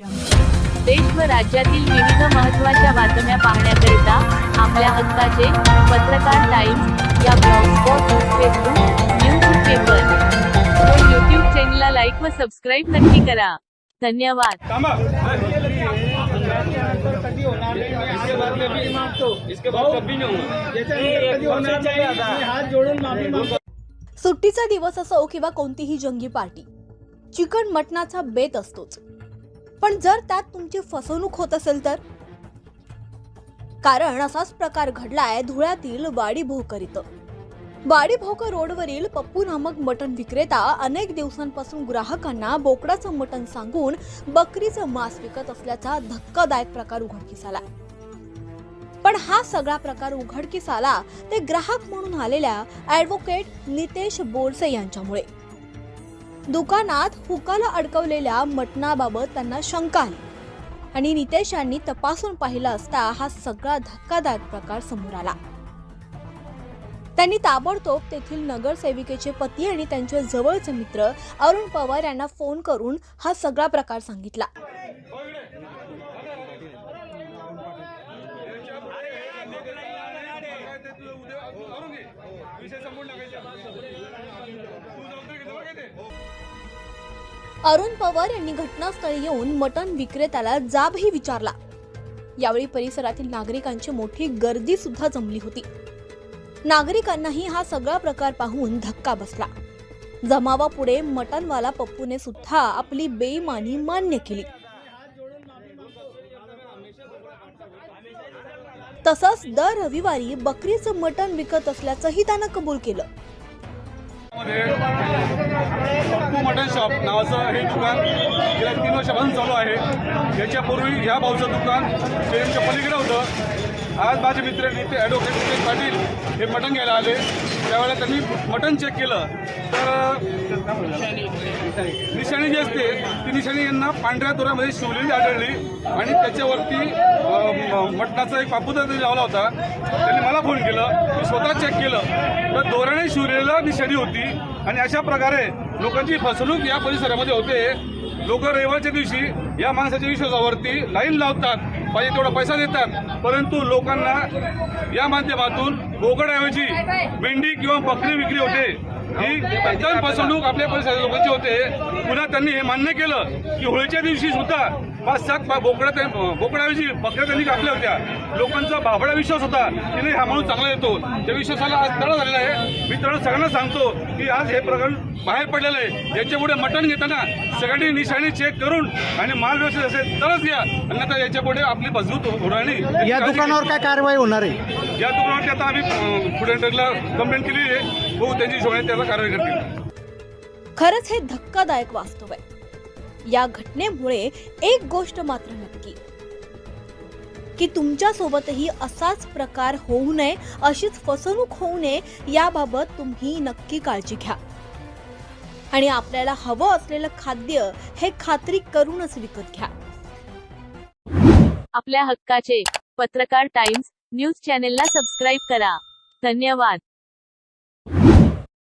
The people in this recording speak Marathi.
देश व राज्यातील विविध महत्त्वाच्या बातम्या पाहण्याकरिता आपल्या हक्काचे पत्रकार टाइम्स या ब्लॉगस्पॉट फेसबुक न्यूज पेपर. व यूट्यूब चॅनलला लाईक व सबस्क्राईब नक्की करा. धन्यवाद. थांबा. कधी होणार नाही मी इसके बाद में भी मागतो इसके बाद कभी नहीं होगा. याच्यानंतर कधी होणार नाही मी हात जोडून माफी मागतो सुट्टीचा दिवस असो किंवा कोणतीही जंगी पार्टी चिकन मटणाचा बेत असतोच. पण जर त्यात तुमची फसवणूक होत असेल तर? कारण असाच प्रकार घडलाय धुळ्यातील वाडी भोकर इथं वाडी भोकर रोडवरील पप्पू नामक मटण विक्रेता अनेक दिवसांपासून ग्राहकांना बोकडाचं मटण सांगून बकरीचं मांस विकत असल्याचा धक्कादायक प्रकार उघडकीस आला. पण हा सगळा प्रकार उघडकीस आला ते ग्राहक म्हणून आलेल्या ॲडव्होकेट नितेश बोरसे यांच्यामुळे. दुकानात हुकाला अडकवलेल्या मटणाबाबत त्यांना शंका आली. आणि नितेश यांनी तपासून पाहिलं असता हा सगळा धक्कादायक प्रकार समोर आला. त्यांनी ताबडतोब तेथील नगरसेविकेचे पती आणि त्यांचे जवळचे मित्र अरुण पवार यांना फोन करून हा सगळा प्रकार सांगितला. अरुण पवार यांनी घटनास्थळी येऊन मटण विक्रेत्याला जाबही विचारला. यावेळी परिसरातील नागरिकांची मोठी गर्दी सुद्धा जमली होती. नागरिकांनाही हा सगळा प्रकार पाहून धक्का बसला. जमावापुढे मटणवाला पप्पूने सुद्धा आपली बेईमानी मान्य केली. तसंच दर रविवारी बकरीचं मटण विकत असल्याचंही त्यानं कबूल केलं. मटन शॉप नावाचं हे दुकान गेल्या तीन वर्षापासून चालू आहे. याच्यापूर्वी ह्या भाऊचं दुकान स्टेडियमच्या पलीकडे होतं. आज माझे मित्र नेते ॲडव्होकेट नितेश पाटील हे मटण घ्यायला आले. त्यावेळेला त्यांनी बटन चेक केलं. तर निशाणी जी असते ती निशाणी यांना पांढऱ्या दोऱ्यामध्ये शिवलेली आढळली. आणि त्याच्यावरती मटणाचा एक पापुदा त्यांनी लावला होता. त्यांनी मला फोन केलं. मी स्वतः चेक केलं. तर दोऱ्याने शिवलेला निशाणी होती. आणि अशा प्रकारे लोकांची फसवणूक या परिसरामध्ये होते. लोक रविवारच्या दिवशी या माणसाच्या विश्वासावरती लाईन लावतात. पाहिजे तेवढा पैसा देतात. परंतु लोकांना या माध्यमातून बोकडऐवजी मेंढी किंवा बकरी विक्री होते ही एकदम फसवणूक आपल्या परिसर लोकांची होते. पुन्हा त्यांनी हे मान्य केलं की होळीच्या दिवशी सुद्धा पाच सात बा- बोकडा बोकडाऐवजी बकऱ्या त्यांनी कापल्या होत्या. लोकांचा बाबडा विश्वास होता. की नाही हा माणूस चांगला येतो त्या विश्वासाला आज तळ झालेला आहे. मी तळ सगळ्यांना सांगतो की आज हे प्रकरण बाहेर पडलेलं आहे. याच्यापुढे मटण घेताना सगळ्यांनी निशाणी चेक करून आणि माल व्यवस्थित असेल तरच घ्या. अन्यथा याच्यापुढे आपली फसवणूक होणार नाही. या दुकानावर काय कारवाई होणार आहे? या दुकानावरती आता आम्ही अं, पुढे कंप्लेंट केली आहे. हो त्यांची हिशोबाने त्याला कारवाई करतील. खरंच हे धक्कादायक वास्तव आहे. या घटनेमुळे एक गोष्ट मात्र नक्की. की तुमच्या सोबतही असाच प्रकार होऊ नये अशीच फसवणूक होऊ नये याबाबत तुम्ही नक्की काळजी घ्या. आणि आपल्याला हवं असलेलं खाद्य हे खात्री करूनच विकत घ्या. आपल्या हक्काचे पत्रकार टाइम्स न्यूज चॅनेलला सबस्क्राईब करा. धन्यवाद.